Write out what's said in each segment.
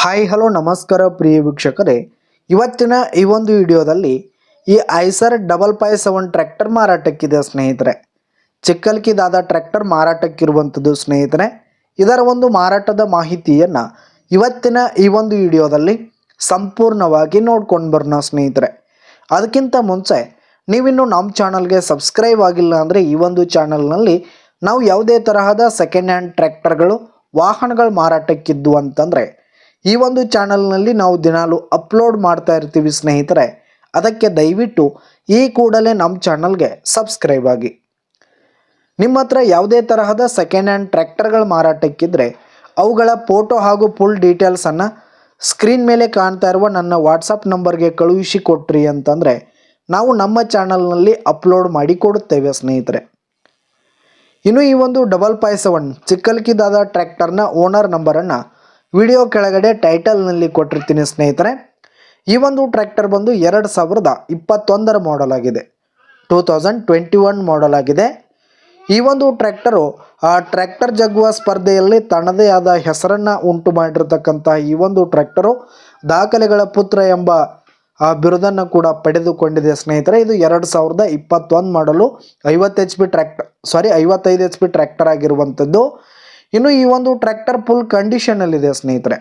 Hi, hello, ನಮಸ್ಕಾರ ಪ್ರಿಯ ವೀಕ್ಷಕರೇ. ಇವತ್ತಿನ ಈ ಒಂದು ವಿಡಿಯೋದಲ್ಲಿ ಈ Eicher double five seven tractor ಮಾರಾಟಕ್ಕಿದೆ ಸ್ನೇಹಿತರೆ. ಚಿಕ್ಕಲ್ಕಿದಾದ ಟ್ರ್ಯಾಕ್ಟರ್ ಮಾರಾಟಕ್ಕಿರುವಂಥದ್ದು ಸ್ನೇಹಿತರೆ. ಇದರ ಒಂದು ಮಾರಾಟದ ಮಾಹಿತಿಯನ್ನು ಇವತ್ತಿನ ಈ ಒಂದು ವಿಡಿಯೋದಲ್ಲಿ ಸಂಪೂರ್ಣವಾಗಿ ನೋಡ್ಕೊಂಡು ಬರೋಣ ಸ್ನೇಹಿತರೆ. ಅದಕ್ಕಿಂತ ಮುಂಚೆ ನೀವಿನ್ನು ನಮ್ಮ ಚಾನಲ್ಗೆ ಸಬ್ಸ್ಕ್ರೈಬ್ ಆಗಿಲ್ಲ ಅಂದರೆ ಈ ಒಂದು ಚಾನಲ್ನಲ್ಲಿ ನಾವು ಯಾವುದೇ ತರಹದ ಸೆಕೆಂಡ್ ಹ್ಯಾಂಡ್ ಟ್ರ್ಯಾಕ್ಟರ್ಗಳು, ವಾಹನಗಳು ಮಾರಾಟಕ್ಕಿದ್ದು ಅಂತಂದರೆ ಈ ಒಂದು ಚಾನಲ್ನಲ್ಲಿ ನಾವು ದಿನಾಲು ಅಪ್ಲೋಡ್ ಮಾಡ್ತಾ ಇರ್ತೀವಿ ಸ್ನೇಹಿತರೆ. ಅದಕ್ಕೆ ದಯವಿಟ್ಟು ಈ ಕೂಡಲೇ ನಮ್ಮ ಚಾನಲ್ಗೆ ಸಬ್ಸ್ಕ್ರೈಬ್ ಆಗಿ. ನಿಮ್ಮ ಹತ್ರ ಯಾವುದೇ ತರಹದ ಸೆಕೆಂಡ್ ಹ್ಯಾಂಡ್ ಟ್ರ್ಯಾಕ್ಟರ್ಗಳು ಮಾರಾಟಕ್ಕಿದ್ರೆ ಅವುಗಳ ಫೋಟೋ ಹಾಗೂ ಫುಲ್ ಡೀಟೇಲ್ಸನ್ನು ಸ್ಕ್ರೀನ್ ಮೇಲೆ ಕಾಣ್ತಾ ಇರುವ ನನ್ನ ವಾಟ್ಸಪ್ ನಂಬರ್ಗೆ ಕಳುಹಿಸಿ ಕೊಟ್ರಿ ಅಂತಂದರೆ ನಾವು ನಮ್ಮ ಚಾನಲ್ನಲ್ಲಿ ಅಪ್ಲೋಡ್ ಮಾಡಿ ಕೊಡುತ್ತೇವೆ ಸ್ನೇಹಿತರೆ. ಇನ್ನು ಈ ಒಂದು ಡಬಲ್ ಪಾಯ್ ಸೆವೆನ್ ಚಿಕ್ಕಲ್ಕಿದಾದ ಟ್ರ್ಯಾಕ್ಟರ್ನ ಓನರ್ ನಂಬರನ್ನು ವಿಡಿಯೋ ಕೆಳಗಡೆ ಟೈಟಲ್ನಲ್ಲಿ ಕೊಟ್ಟಿರ್ತೀನಿ ಸ್ನೇಹಿತರೆ. ಈ ಒಂದು ಟ್ರ್ಯಾಕ್ಟರ್ ಬಂದು ಎರಡು ಸಾವಿರದ ಇಪ್ಪತ್ತೊಂದರ ಮಾಡೆಲ್ ಆಗಿದೆ. Two thousand twenty one model ಆಗಿದೆ. ಈ ಒಂದು ಟ್ರ್ಯಾಕ್ಟರು ಆ ಟ್ರ್ಯಾಕ್ಟರ್ ಜಗ್ಗುವ ಸ್ಪರ್ಧೆಯಲ್ಲಿ ತನ್ನದೇ ಆದ ಹೆಸರನ್ನು ಉಂಟು ಮಾಡಿರತಕ್ಕಂತಹ ಈ ಒಂದು ಟ್ರ್ಯಾಕ್ಟರು ದಾಖಲೆಗಳ ಪುತ್ರ ಎಂಬ, ಆ, ಬಿರುದನ್ನು ಕೂಡ ಪಡೆದುಕೊಂಡಿದೆ ಸ್ನೇಹಿತರೆ. ಇದು ಎರಡು ಸಾವಿರದ ಇಪ್ಪತ್ತೊಂದು ಮಾಡಲು ಐವತ್ತು ಎಚ್ ಪಿ ಟ್ರ್ಯಾಕ್ಟರ್ ಸಾರಿ ಐವತ್ತೈದು ಎಚ್ ಪಿ ಟ್ರ್ಯಾಕ್ಟರ್ ಆಗಿರುವಂಥದ್ದು. ಇನ್ನು ಈ ಒಂದು ಟ್ರ್ಯಾಕ್ಟರ್ ಫುಲ್ ಕಂಡೀಷನಲ್ಲಿದೆ ಸ್ನೇಹಿತರೆ.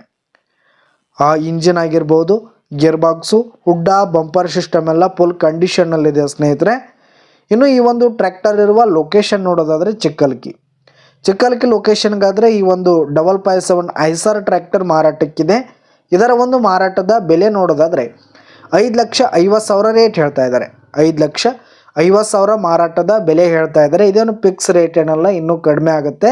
ಆ ಇಂಜಿನ್ ಆಗಿರ್ಬೋದು ಗಿಯರ್ ಬಾಕ್ಸು ಹುಡ್ಡ ಬಂಪರ್ ಸಿಸ್ಟಮ್ ಎಲ್ಲ ಫುಲ್ ಕಂಡೀಷನಲ್ಲಿದೆ ಸ್ನೇಹಿತರೆ. ಇನ್ನು ಈ ಒಂದು ಟ್ರ್ಯಾಕ್ಟರ್ ಇರುವ ಲೊಕೇಶನ್ ನೋಡೋದಾದರೆ ಚಿಕ್ಕಲ್ಕಿ. ಚಿಕ್ಕಲ್ಕಿ ಲೊಕೇಶನ್ಗಾದರೆ ಈ ಒಂದು double five seven Eicher tractor ಮಾರಾಟಕ್ಕಿದೆ. ಇದರ ಒಂದು ಮಾರಾಟದ ಬೆಲೆ ನೋಡೋದಾದರೆ ಐದು ಲಕ್ಷ ಐವತ್ತು ಸಾವಿರ ರೇಟ್ ಹೇಳ್ತಾ ಇದ್ದಾರೆ. ಐದು ಲಕ್ಷ ಐವತ್ತು ಸಾವಿರ ಮಾರಾಟದ ಬೆಲೆ ಹೇಳ್ತಾ ಇದ್ದಾರೆ. ಇದೇನು ಫಿಕ್ಸ್ ರೇಟ್ ಏನಲ್ಲ, ಇನ್ನೂ ಕಡಿಮೆ ಆಗುತ್ತೆ.